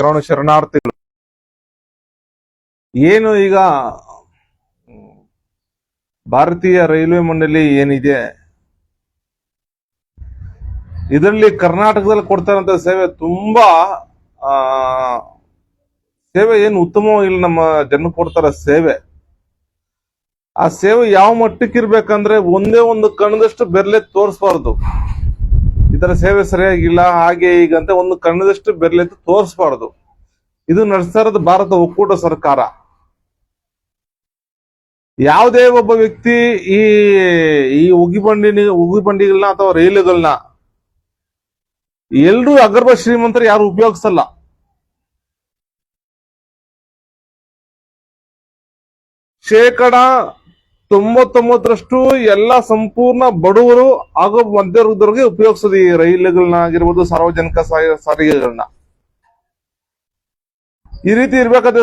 ಶರಣ ಶರಣಾರ್ಥಿಗಳು ಏನು ಈಗ, ಭಾರತೀಯ ರೈಲ್ವೆ ಮಂಡಳಿ ಏನಿದೆ? ಇದರಲ್ಲಿ ಕರ್ನಾಟಕದಲ್ಲಿ ಕೊಡ್ತಾರಂತ ಸೇವೆ ತುಂಬಾ, ಆ, ಸೇವೆ ಏನು ಉತ್ತಮವಾಗಿಲ್ಲ ನಮ್ಮ ಜನ ಕೊಡ್ತಾರ ಸೇವೆ. ಆ ಸೇವೆ ಯಾವ ಮಟ್ಟಕ್ಕಿರ್ಬೇಕಂದ್ರೆ ಒಂದೇ ಒಂದು ಕಣದಷ್ಟು ಬೆರ್ಲೆ ತೋರಿಸಬಾರ್ದು. ಇದರ ಸೇವೆ ಸರಿಯಾಗಿಲ್ಲ ಹಾಗೆ ಈಗಂತ ಒಂದು ಕಣ್ಣದಷ್ಟು ಬೆರಳೆತ್ತು ತೋರಿಸಬಾರ್ದು. ಇದು ನಡೆಸ್ತಾ ಇರೋದು ಭಾರತ ಒಕ್ಕೂಟ ಸರ್ಕಾರ. ಯಾವುದೇ ಒಬ್ಬ ವ್ಯಕ್ತಿ ಈ ಈ ಉಗಿಬಂಡಿ ಉಗಿಬಂಡಿಗಳನ್ನ ಅಥವಾ ರೈಲುಗಳನ್ನ ಎಲ್ರೂ ಅಗರ್ಭ ಶ್ರೀಮಂತರು ಯಾರು ಉಪಯೋಗಿಸಲ್ಲ. ಶೇಕಡ ತೊಂಬತ್ತೊಂಬತ್ತರಷ್ಟು ಎಲ್ಲ ಸಂಪೂರ್ಣ ಬಡವರು ಹಾಗೂ ಮಧ್ಯವರ್ಗದವರಿಗೆ ಉಪಯೋಗಿಸೋದು ಈ ರೈಲುಗಳನ್ನ ಆಗಿರ್ಬೋದು ಸಾರ್ವಜನಿಕ ಸಾರಿಗೆಗಳನ್ನ. ಈ ರೀತಿ ಇರ್ಬೇಕಾದ್ರೆ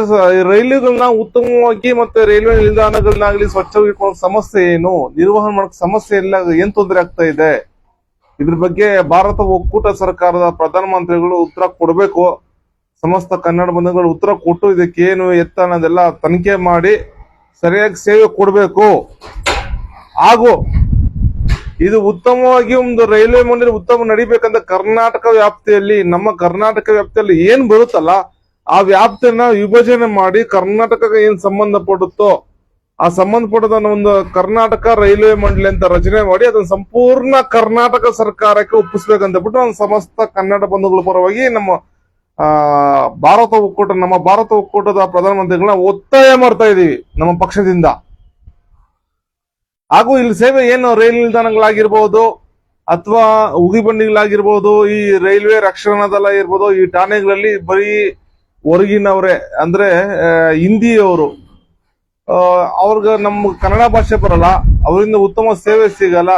ರೈಲುಗಳನ್ನ ಉತ್ತಮವಾಗಿ ಮತ್ತೆ ರೈಲ್ವೆ ನಿಲ್ದಾಣಗಳನ್ನಾಗಲಿ ಸ್ವಚ್ಛವಾಗಿ ಇಟ್ಕೊಳ್ಳೋ ಸಮಸ್ಯೆ ಏನು? ನಿರ್ವಹಣೆ ಮಾಡಕ್ ಸಮಸ್ಯೆ ಇಲ್ಲ, ಏನ್ ತೊಂದರೆ ಆಗ್ತಾ ಇದೆ? ಇದ್ರ ಬಗ್ಗೆ ಭಾರತ ಒಕ್ಕೂಟ ಸರ್ಕಾರದ ಪ್ರಧಾನಮಂತ್ರಿಗಳು ಉತ್ತರ ಕೊಡಬೇಕು. ಸಮಸ್ತ ಕನ್ನಡ ಬಂಧುಗಳು ಉತ್ತರ ಕೊಟ್ಟು ಇದಕ್ಕೆ ಏನು ಎತ್ತ ಅನ್ನೋದೆಲ್ಲ ತನಿಖೆ ಮಾಡಿ ಸರಿಯಾಗಿ ಸೇವೆ ಕೊಡಬೇಕು. ಹಾಗೂ ಇದು ಉತ್ತಮವಾಗಿ ಒಂದು ರೈಲ್ವೆ ಮಂಡಳಿ ಉತ್ತಮ ನಡಿಬೇಕಂತ ಕರ್ನಾಟಕ ವ್ಯಾಪ್ತಿಯಲ್ಲಿ, ನಮ್ಮ ಕರ್ನಾಟಕ ವ್ಯಾಪ್ತಿಯಲ್ಲಿ ಏನ್ ಬರುತ್ತಲ್ಲ, ಆ ವ್ಯಾಪ್ತಿಯನ್ನ ವಿಭಜನೆ ಮಾಡಿ ಕರ್ನಾಟಕಕ್ಕೆ ಏನ್ ಸಂಬಂಧಪಡುತ್ತೋ ಆ ಸಂಬಂಧಪಟ್ಟದ ಒಂದು ಕರ್ನಾಟಕ ರೈಲ್ವೆ ಮಂಡಳಿ ಅಂತ ರಚನೆ ಮಾಡಿ ಅದನ್ನ ಸಂಪೂರ್ಣ ಕರ್ನಾಟಕ ಸರ್ಕಾರಕ್ಕೆ ಒಪ್ಪಿಸ್ಬೇಕಂತ ಬಿಟ್ಟು ನಾನು ಸಮಸ್ತ ಕನ್ನಡ ಬಂಧುಗಳ ಪರವಾಗಿ ನಮ್ಮ ಭಾರತ ಒಕ್ಕೂಟ, ನಮ್ಮ ಭಾರತ ಒಕ್ಕೂಟದ ಪ್ರಧಾನಮಂತ್ರಿಗಳನ್ನ ಒತ್ತಾಯ ಮಾಡ್ತಾ ಇದ್ದೀವಿ ನಮ್ಮ ಪಕ್ಷದಿಂದ. ಹಾಗೂ ಇಲ್ಲಿ ಸೇವೆ ಏನು, ರೈಲು ನಿಲ್ದಾಣಗಳಾಗಿರ್ಬೋದು, ಅಥವಾ ಉಗಿಬಂಡಿಗಳಾಗಿರ್ಬೋದು ಈ ರೈಲ್ವೆ ರಕ್ಷಣಾ ದಳ ಇರ್ಬೋದು, ಈ ಠಾಣೆಗಳಲ್ಲಿ ಬರೀ ಹೊರಗಿನವರೇ, ಅಂದ್ರೆ ಹಿಂದಿಯವರು. ಅವ್ರಿಗೆ ನಮ್ಮ ಕನ್ನಡ ಭಾಷೆ ಬರಲ್ಲ, ಅವರಿಂದ ಉತ್ತಮ ಸೇವೆ ಸಿಗಲ್ಲ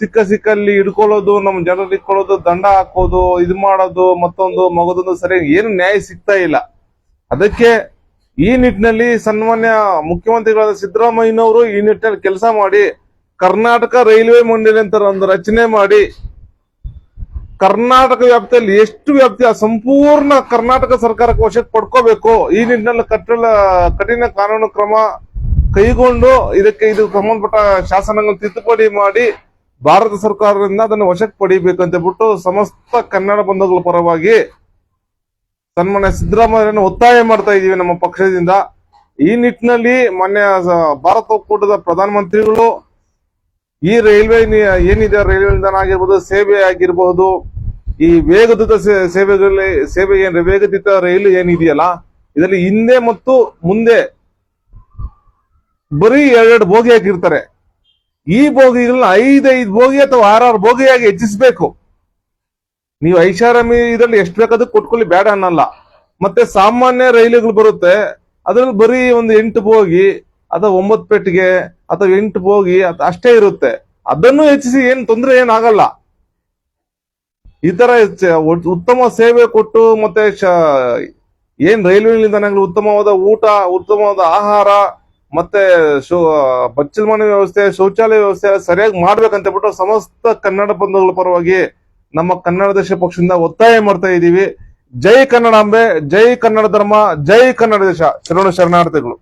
ಸಿಕ್ಕ ಸಿಕ್ಕಲ್ಲಿ ಹಿಡ್ಕೊಳ್ಳೋದು ನಮ್ಮ ಜನರಿಗೆ ಇಟ್ಕೊಳ್ಳೋದು, ದಂಡ ಹಾಕೋದು, ಇದು ಮಾಡೋದು, ಮತ್ತೊಂದು ಮಗದೊಂದು ಸರಿ ಏನು ನ್ಯಾಯ ಸಿಗ್ತಾ ಇಲ್ಲ. ಅದಕ್ಕೆ ಈ ನಿಟ್ಟಿನಲ್ಲಿ ಸನ್ಮಾನ್ಯ ಮುಖ್ಯಮಂತ್ರಿಗಳಾದ ಸಿದ್ದರಾಮಯ್ಯನವರು ಈ ನಿಟ್ಟಿನಲ್ಲಿ ಕೆಲಸ ಮಾಡಿ, ಕರ್ನಾಟಕ ರೈಲ್ವೆ ಮಂಡಳಿ ಅಂತ ಒಂದು ರಚನೆ ಮಾಡಿ, ಕರ್ನಾಟಕ ವ್ಯಾಪ್ತಿಯಲ್ಲಿ ಎಷ್ಟು ವ್ಯಾಪ್ತಿ ಸಂಪೂರ್ಣ ಕರ್ನಾಟಕ ಸರ್ಕಾರಕ್ಕೆ ವಶಕ್ಕೆ ಪಡ್ಕೋಬೇಕು, ಈ ನಿಟ್ಟಿನಲ್ಲಿ ಕಟ್ಟಡ ಕಠಿಣ ಕಾನೂನು ಕ್ರಮ ಕೈಗೊಂಡು ಇದಕ್ಕೆ ಇದು ಸಂಬಂಧಪಟ್ಟ ಶಾಸನಗಳು ತಿದ್ದುಪಡಿ ಮಾಡಿ ಭಾರತ ಸರ್ಕಾರದಿಂದ ಅದನ್ನು ವಶಕ್ಕೆ ಪಡಿಬೇಕಂತ ಬಿಟ್ಟು ಸಮಸ್ತ ಕನ್ನಡ ಬಂಧುಗಳ ಪರವಾಗಿ ಸನ್ಮಾನ್ಯ ಸಿದ್ದರಾಮಯ್ಯರನ್ನು ಒತ್ತಾಯ ಮಾಡ್ತಾ ಇದೀವಿ ನಮ್ಮ ಪಕ್ಷದಿಂದ. ಈ ನಿಟ್ಟಿನಲ್ಲಿ ಮೊನ್ನೆ ಭಾರತ ಒಕ್ಕೂಟದ ಪ್ರಧಾನಮಂತ್ರಿಗಳು ಈ ರೈಲ್ವೆ ಏನಿದೆ ರೈಲ್ವೆ ನಿಲ್ದಾಣ ಆಗಿರ್ಬೋದು, ಸೇವೆ ಆಗಿರಬಹುದು ಈ ವೇಗದೂತ ಸೇವೆಗಳಲ್ಲಿ ಸೇವೆ ಏನ್ ವೇಗದೂತ ರೈಲು ಏನಿದೆಯಲ್ಲ, ಇದರಲ್ಲಿ ಹಿಂದೆ ಮತ್ತು ಮುಂದೆ ಬರೀ ಎರಡೆರಡು ಬೋಗಿ ಹಾಕಿರ್ತಾರೆ. ಈ ಬೋಗಿಗಳನ್ನ ಐದೈದು ಬೋಗಿ ಅಥವಾ ಆರಾರು ಬೋಗಿಯಾಗಿ ಹೆಚ್ಚಿಸಬೇಕು. ನೀವು ಐಷಾರಾಮಿ ಇದರಲ್ಲಿ ಎಷ್ಟು ಬೇಕಾದ್ರೂ ಕೊಟ್ಕೊಳ್ಳಿ ಬೇಡ ಅನ್ನಲ್ಲ. ಮತ್ತೆ ಸಾಮಾನ್ಯ ರೈಲುಗಳು ಬರುತ್ತೆ. ಅದ್ರಲ್ಲಿ ಬರೀ ಒಂದು ಎಂಟು ಬೋಗಿ ಅಥವಾ ಒಂಬತ್ತು ಪೆಟ್ಟಿಗೆ ಅಥವಾ ಎಂಟು ಬೋಗಿ ಅಷ್ಟೇ ಇರುತ್ತೆ. ಅದನ್ನು ಹೆಚ್ಚಿಸಿ ಏನ್ ತೊಂದರೆ ಏನಾಗಲ್ಲ. ಈ ತರ ಉತ್ತಮ ಸೇವೆ ಕೊಟ್ಟು ಮತ್ತೆ ಏನ್ ರೈಲ್ವೆ ನಿಲ್ದಾಣಗಳು ಉತ್ತಮವಾದ ಊಟ, ಉತ್ತಮವಾದ ಆಹಾರ ಮತ್ತೆ ಶೌ ಬಚ್ಚಲ ಮನೆ ವ್ಯವಸ್ಥೆ, ಶೌಚಾಲಯ ವ್ಯವಸ್ಥೆ ಸರಿಯಾಗಿ ಮಾಡ್ಬೇಕಂತ ಬಿಟ್ಟು ಸಮಸ್ತ ಕನ್ನಡ ಬಂಧುಗಳ ಪರವಾಗಿ ನಮ್ಮ ಕನ್ನಡ ದೇಶ ಪಕ್ಷದಿಂದ ಒತ್ತಾಯ ಮಾಡ್ತಾ ಇದ್ದೀವಿ. ಜೈ ಕನ್ನಡಾಂಬೆ ಜೈ ಕನ್ನಡ ಧರ್ಮ, ಜೈ ಕನ್ನಡ ದೇಶ. ಶರಣ ಶರಣಾರ್ಥಿಗಳು.